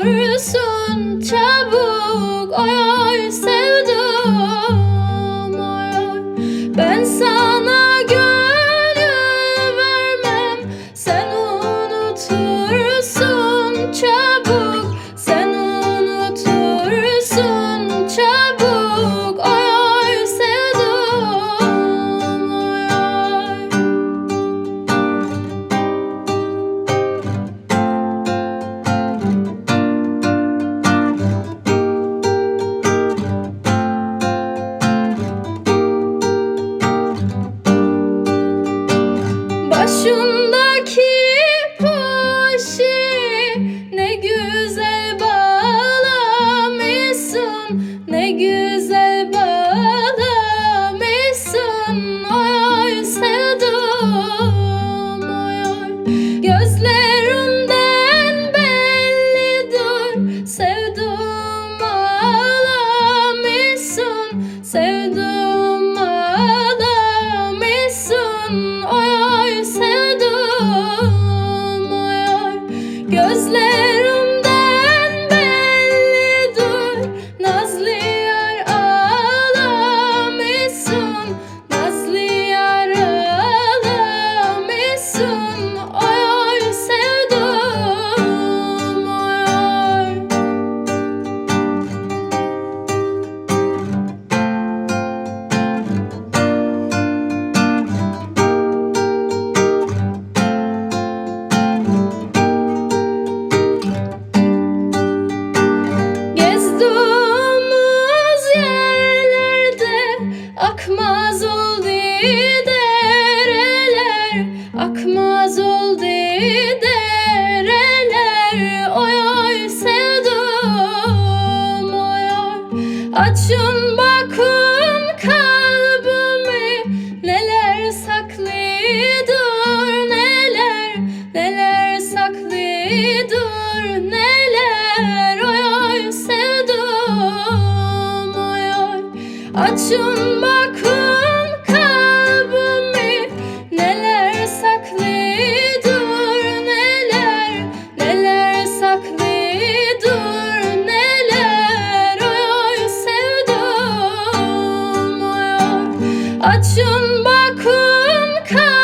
summer, so Aşın Açın bakın kalbimi neler saklıdır neler neler saklıdır neler oy oy sevdim oy oy. Açın bakın Açın bakın kan.